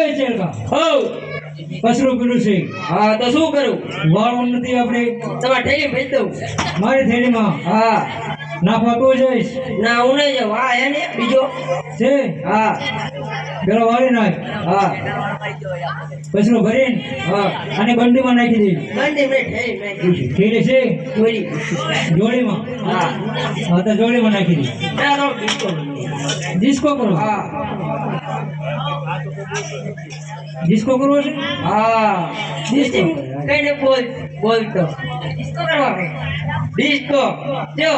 એ ચેડકા હઉ. કસરું પીડું છે હા તો શું કરું? વાળું નથી આપણે. તમારે ઠેલી ભેજ દઉં. મારી થેલીમાં હા. ના તો જઈશ. ના હું નહીં જાઉં. હા એને બીજો. છે હા. પેલો વાળી નાખ. હા. કચરો ભરીને હા. અને બંડીમાં નાખી દે. થેલી છે? જોડીમાં. હા હા તો જોડીમાં નાખી દે. તો ડિસ્કો કરો. હા. ડિસ્કો કરવો છે? હા. ડિસ્કો. કઈ ને બોલ બોલતો ડિસ્કો જો.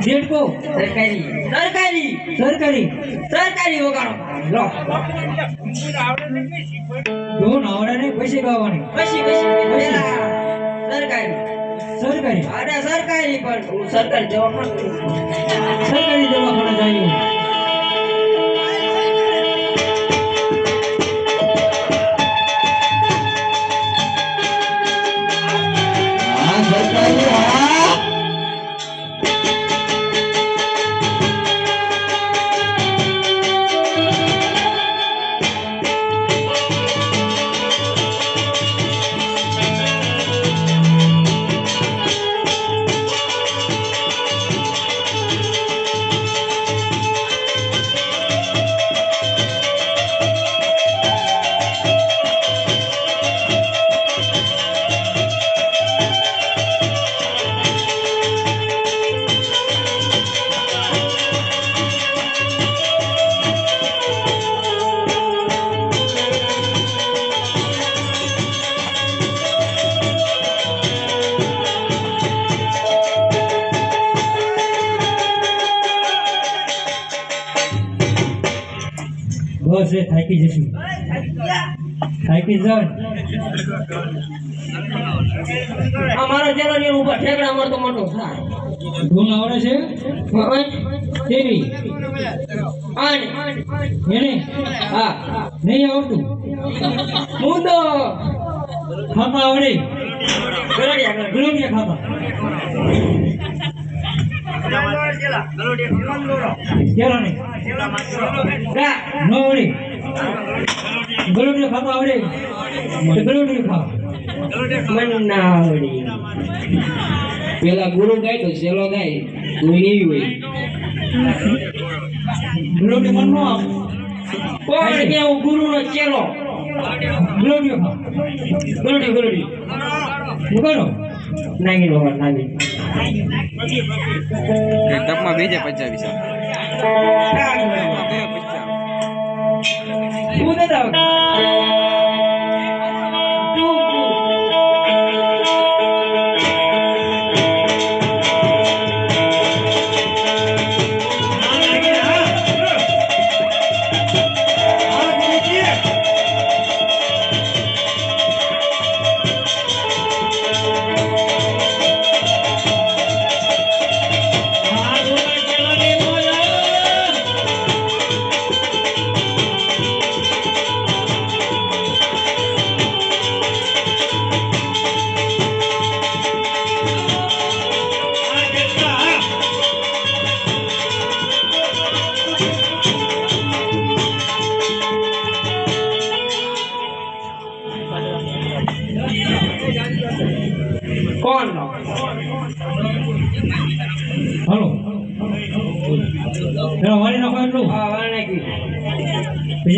ડેટકો સરકારી. સરકારી. સરકારી. સરકારી વગાડો. લો. ધૂન આવડે નહીં પછી ગાવાની. પછી પછી સરકારી. સરકારી. અરે સરકારી પણ. સરકારી જવા માંગુ સરકારી દવાખાના જાય એ થાકી જશું. થાકી જાય આ મારો ચેલો ને ઉપર ઠેકડા મળતો મોટો. થાય ધૂન આવડે છે? તેવી આને. એને? હા. નહીં આવડતું? હું તો ખાતા આવડે? ગરડિયા ગરડિયા. ખાતા નહીં ન આવડે ગુલોટિયા ખાતા આવડે તો ગુલોટિયા ખા મને ના આવડી પેલા ગુરુ ગાય તો સેલો ગાય તું નહીં હોય ગુલોટિયા મન નો કોણ કે હું ગુરુ નો ચેલો ગુલોટિયા ખા ગરડી ગરડી ઉગાડો નાગી નો નાગી ટપમાં બેજે પચાવી છે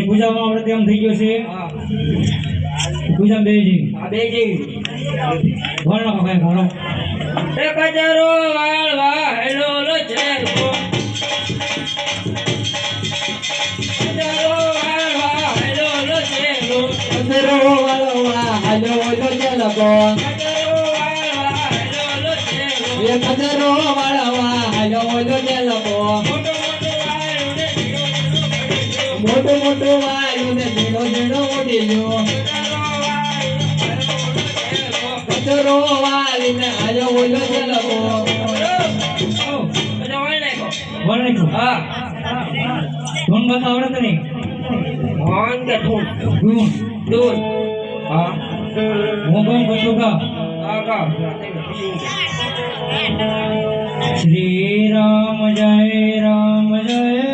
પછી પૂજામાં આપણે તેમ થઈ ગયો છે? હા પૂજા બે જી આ બે જેવી ભણો કાંઈ ઘણો એ કચરો વાળવા હેલો લો છે કચરો વાળવા હેલો લો ચેલો કચરો વાળવા હાલો ઓલો ચેલો કચરો વાળવા હેલો લો એ કચરો વાળવા મોટો વાળો ને ઝીણો ઝીણો ઉડી ગયો કચરો વાળીને હાલો ઓલો વાળ નાખો હા. ધૂન ગાતા આવડે તને મોહન કે તું ધૂન દૂર હા હું કોણ કશું કા હા કા શ્રી રામ જય રામ જય.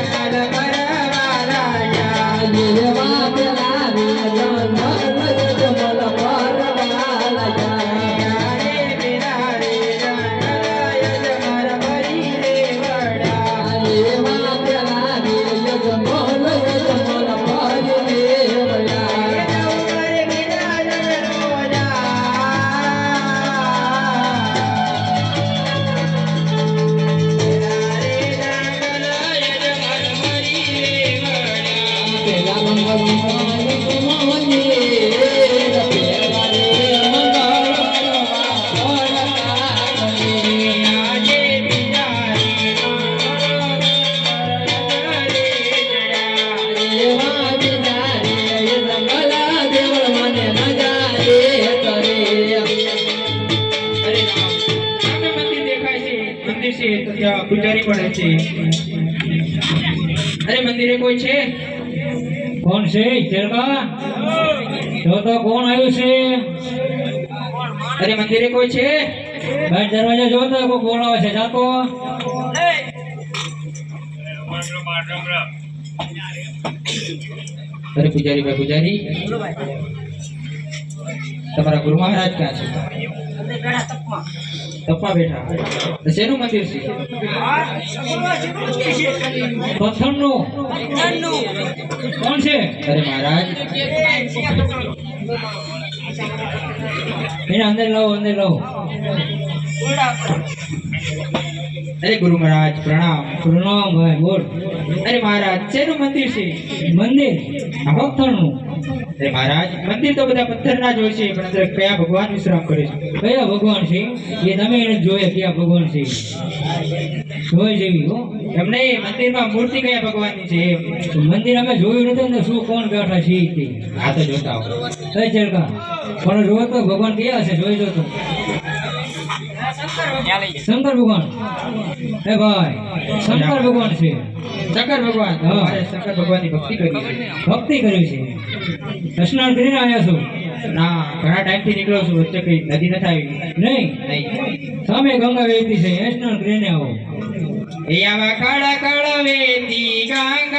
પણ છે. અરે મંદિરે કોઈ છે? કોણ છે? ચેરકા જો તો કોણ આવ્યું છે? અરે મંદિરે કોઈ છે? ભાઈ દરવાજા જોતો કોઈ બોલાવે છે? જાતો. અરે પૂજારી ભાઈ પૂજારી. તમારા ગુરુ મહારાજ ક્યાં છે? તપમાં બેઠા શેનું મંદિર છે? પથ્થરનું. કોણ છે? અરે મહારાજ. એને અંદર લાવો અંદર લાવો. અરે ગુરુ મહારાજ, પ્રણામ. પ્રણામ ભાઈ, બોલ. અરે મહારાજ, શેનું મંદિર છે? મંદિર. પથ્થરનું. અરે મહારાજ મંદિર તો બધા પથ્થરના જ હોય છે પણ અંદર કયા ભગવાન વિશ્રામ કરે છે? કયા ભગવાન છે? એ તમે એને જોયા કયા ભગવાન છે? જોઈ જેવી હો. એમને મંદિરમાં મૂર્તિ કયા ભગવાનની છે? મંદિર અમે જોયું નથી ને શું કોણ બેઠા છે તે આ તો જોતા હો. કઈ ચેરકા પણ તો ભગવાન કયા હશે જોઈ જો તો શંકર ભગવાન. હે ભાઈ શંકર ભગવાન છે. શંકર ભગવાન હા. શંકર ભગવાનની ભક્તિ કરી છે. ભક્તિ કરી છે. સ્નાન કરીને આવ્યા છો? ના ઘણા ટાઈમથી નીકળ્યો છું. વચ્ચે કઈ નદી નથી આવી. નહીં? નહીં. સામે ગંગા વેતી છે. સ્નાન કરીને આવો. એ આવા કાળા કાળા વેતી ગંગા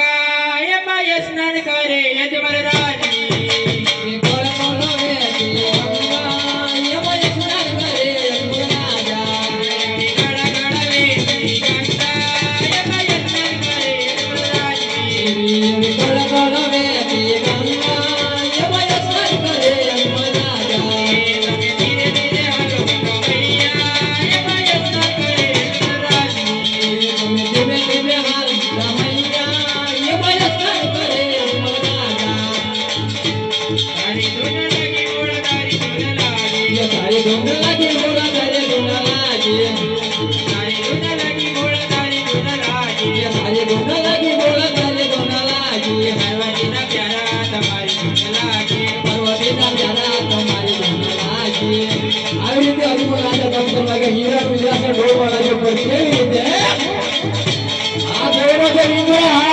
લાગે હીરા ગુજરાત ઢોળ વાળા કેવી રીતે આ જોયેલો છે.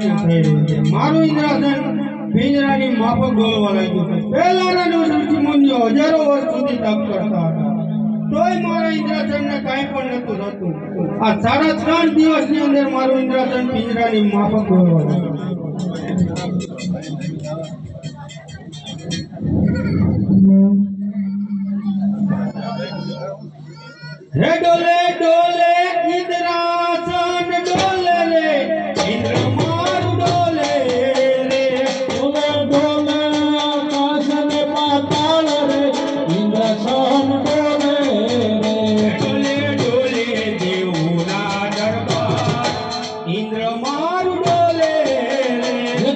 સાચું થઈ રહ્યું છે. મારું ઇન્દ્રાસન પિંજરાની માફક ડોલવા લાગ્યું છે. પહેલાના દિવસથી મુંજો હજારો વર્ષ સુધી તપ કરતા હતા. તોય મારા ઇન્દ્રાસનને કાંઈ પણ નહોતું થતું. આ સાડા ત્રણ દિવસની અંદર મારું ઇન્દ્રાસન પિંજરાની માફક ડોલવા લાગ્યું. હે ડોલે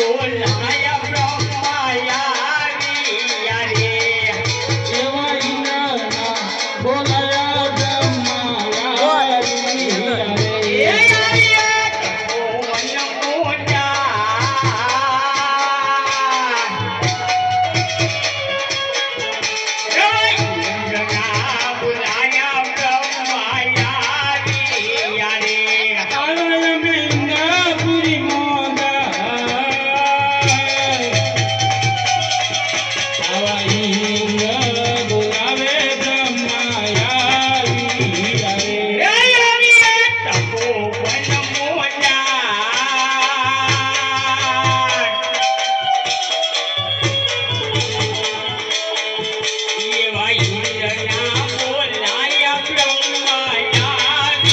おい、